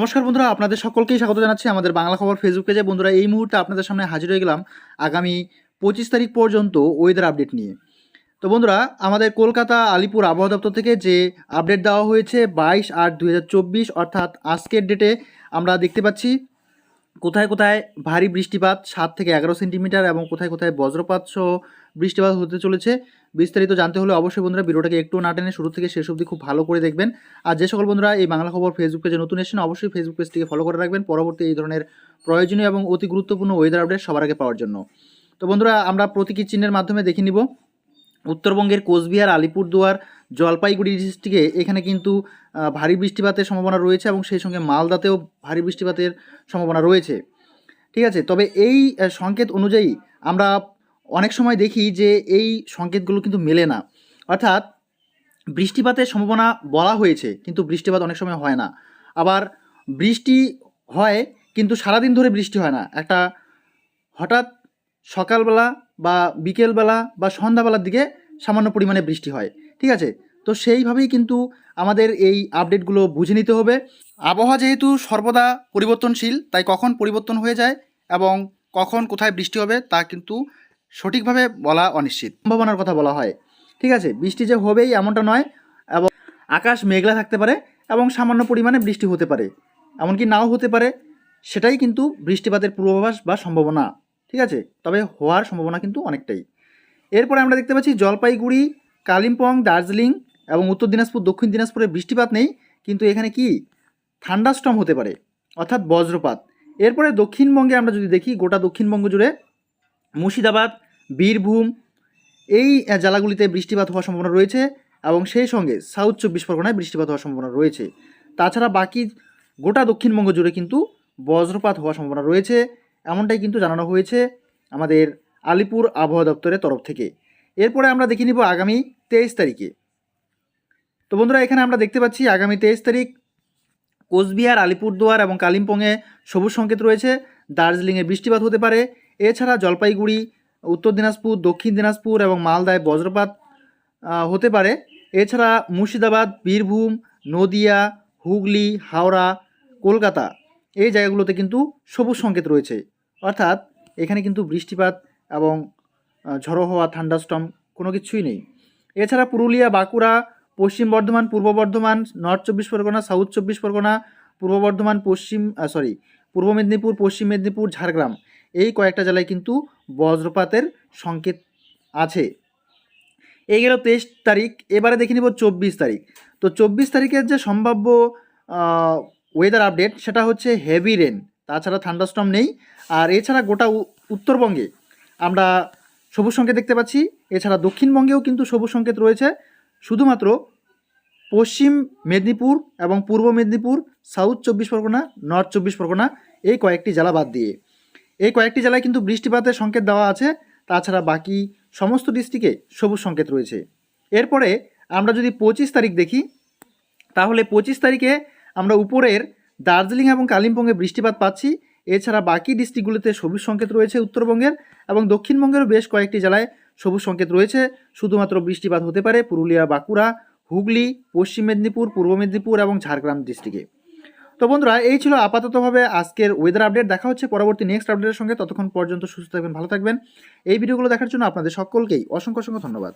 নমস্কার বন্ধুরা, আপনাদের সকলকেই স্বাগত জানাচ্ছি আমাদের বাংলা খবর ফেসবুক পেজে বন্ধুরা, এই মুহূর্তে আপনাদের সামনে হাজির হয়ে গেলাম আগামী পঁচিশ তারিখ পর্যন্ত ওয়েদার আপডেট নিয়ে। তো বন্ধুরা, আমাদের কলকাতা আলিপুর আবহাওয়া দপ্তর থেকে যে আপডেট দেওয়া হয়েছে বাইশ আট দুই অর্থাৎ আজকের ডেটে আমরা দেখতে পাচ্ছি কোথায় কোথায় ভারী বৃষ্টিপাত, সাত থেকে এগারো সেন্টিমিটার এবং কোথায় কোথায় বজ্রপাত সহ বৃষ্টিপাত হতে চলেছে। বিস্তারিত জানতে হলে অবশ্যই বন্ধুরা ভিডিওটাকে একটু না টেনে শুরু থেকে শেষ অবধি খুব ভালো করে দেখবেন। আর যে সকল বন্ধুরা এই বাংলা খবর ফেসবুক পেজে নতুন এসেছেন, অবশ্যই ফেসবুক পেজটিকে ফলো করে রাখবেন। পরবর্তী এই ধরনের প্রয়োজনীয় এবং অতি গুরুত্বপূর্ণ ওয়েদার আপডেট সবার আগে পাওয়ার জন্য। তো বন্ধুরা, আমরা প্রতীকী চিহ্নের মাধ্যমে দেখে নিব। উত্তরবঙ্গের কোচবিহার, আলিপুরদুয়ার, জলপাইগুড়ি ডিস্ট্রিক্টে এখানে কিন্তু ভারী বৃষ্টিপাতের সম্ভাবনা রয়েছে এবং সেই সঙ্গে মালদাতেও ভারী বৃষ্টিপাতের সম্ভাবনা রয়েছে। ঠিক আছে? তবে এই সংকেত অনুযায়ী আমরা অনেক সময় দেখি যে এই সংকেতগুলো কিন্তু মেলে না। অর্থাৎ বৃষ্টিপাতের সম্ভাবনা বলা হয়েছে, কিন্তু বৃষ্টিপাত অনেক সময় হয় না। আবার বৃষ্টি হয়, কিন্তু সারাদিন ধরে বৃষ্টি হয় না। একটা হঠাৎ সকালবেলা বা বিকেলবেলা বা সন্ধ্যাবেলার দিকে সামান্য পরিমাণে বৃষ্টি হয়, ঠিক আছে? তো সেইভাবেই কিন্তু আমাদের এই আপডেটগুলো বুঝে নিতে হবে। আবহাওয়া যেহেতু সর্বদা পরিবর্তনশীল, তাই কখন পরিবর্তন হয়ে যায় এবং কখন কোথায় বৃষ্টি হবে তা কিন্তু সঠিকভাবে বলা অনিশ্চিত। সম্ভাবনার কথা বলা হয়। ঠিক আছে, বৃষ্টি যে হবেই এমনটা নয় এবং আকাশ মেঘলা থাকতে পারে এবং সামান্য পরিমাণে বৃষ্টি হতে পারে। এমনকি নাও হতে পারে, সেটাই কিন্তু বৃষ্টিপাতের পূর্বাভাস বা সম্ভাবনা। ঠিক আছে, তবে হওয়ার সম্ভাবনা কিন্তু অনেকটাই। এরপরে আমরা দেখতে পাচ্ছি জলপাইগুড়ি, কালিম্পং, দার্জিলিং এবং উত্তর দিনাজপুর, দক্ষিণ দিনাজপুরে বৃষ্টিপাত নেই, কিন্তু এখানে কি? ঠান্ডাস্টম হতে পারে, অর্থাৎ বজ্রপাত। এরপরে দক্ষিণবঙ্গে আমরা যদি দেখি, গোটা দক্ষিণবঙ্গ জুড়ে মুর্শিদাবাদ, বীরভূম, এই জেলাগুলিতে বৃষ্টিপাত হওয়ার সম্ভাবনা রয়েছে এবং সেই সঙ্গে সাউথ চব্বিশ পরগনায় বৃষ্টিপাত হওয়ার সম্ভাবনা রয়েছে। তাছাড়া বাকি গোটা দক্ষিণবঙ্গ জুড়ে কিন্তু বজ্রপাত হওয়ার সম্ভাবনা রয়েছে। এমনটাই কিন্তু জানানো হয়েছে আমাদের আলিপুর আবহাওয়া দপ্তরের তরফ থেকে। এরপরে আমরা দেখে নিব আগামী তেইশ তারিখে। তো বন্ধুরা, এখানে আমরা দেখতে পাচ্ছি আগামী তেইশ তারিখ কোচবিহার, আলিপুরদুয়ার এবং কালিম্পংয়ে সবুজ সংকেত রয়েছে। দার্জিলিংয়ে বৃষ্টিপাত হতে পারে। এছাড়া জলপাইগুড়ি, উত্তর দিনাজপুর, দক্ষিণ দিনাজপুর এবং মালদায় বজ্রপাত হতে পারে। এছাড়া মুর্শিদাবাদ, বীরভূম, নদিয়া, হুগলি, হাওড়া, কলকাতা এই জায়গাগুলোতে কিন্তু সবুজ সংকেত রয়েছে। অর্থাৎ এখানে কিন্তু বৃষ্টিপাত এবং ঝড়ো হওয়া ঠান্ডাস্টম কোনো কিছুই নেই। এছাড়া পুরুলিয়া, বাঁকুড়া, পশ্চিম বর্ধমান, পূর্ব বর্ধমান নর্থ চব্বিশ পরগনা সাউথ চব্বিশ পরগনা, পূর্ব বর্ধমান, পশ্চিম সরি পূর্ব মেদিনীপুর, পশ্চিম মেদিনীপুর, ঝাড়গ্রাম এই কয়েকটা জেলায় কিন্তু বজ্রপাতের সংকেত আছে। এই গেল তেইশ তারিখ, এবারে দেখে নিব চব্বিশ তারিখ। তো চব্বিশ তারিখের যে সম্ভাব্য ওয়েদার আপডেট সেটা হচ্ছে হেভি রেন তাছাড়া থান্ডাস্টর্ম নেই। আর এছাড়া গোটা উত্তরবঙ্গে আমরা সবুজ সংকেত দেখতে পাচ্ছি, এছাড়া দক্ষিণবঙ্গেও কিন্তু সবুজ সংকেত রয়েছে। শুধুমাত্র পশ্চিম মেদিনীপুর এবং পূর্ব মেদিনীপুর সাউথ চব্বিশ পরগনা নর্থ চব্বিশ পরগনা, এই কয়েকটি জেলা বাদ দিয়ে। এই কয়েকটি জেলায় কিন্তু বৃষ্টিপাতের সংকেত দেওয়া আছে। তাছাড়া বাকি সমস্ত ডিস্ট্রিক্টে সবুজ সংকেত রয়েছে। এরপরে আমরা যদি পঁচিশ তারিখ দেখি, তাহলে পঁচিশ তারিখে আমরা উপরের দার্জিলিং এবং কালিম্পংয়ে বৃষ্টিপাত পাচ্ছি। এছাড়া বাকি ডিস্ট্রিক্টগুলিতে সবুজ সংকেত রয়েছে উত্তরবঙ্গের এবং দক্ষিণবঙ্গেরও বেশ কয়েকটি জেলায় সবুজ সংকেত রয়েছে। শুধুমাত্র বৃষ্টিপাত হতে পারে পুরুলিয়া, বাঁকুড়া, হুগলি, পশ্চিম মেদিনীপুর, পূর্ব মেদিনীপুর এবং ঝাড়গ্রাম ডিস্ট্রিক্টে। তো বন্ধুরা, এই ছিল আপাততভাবে আজকের ওয়েদার আপডেট দেখা হচ্ছে পরবর্তী নেক্সট আপডেটের সঙ্গে। ততক্ষণ পর্যন্ত সুস্থ থাকবেন, ভালো থাকবেন। এই ভিডিওগুলো দেখার জন্য আপনাদের সকলকেই অসংখ্য অসংখ্য ধন্যবাদ।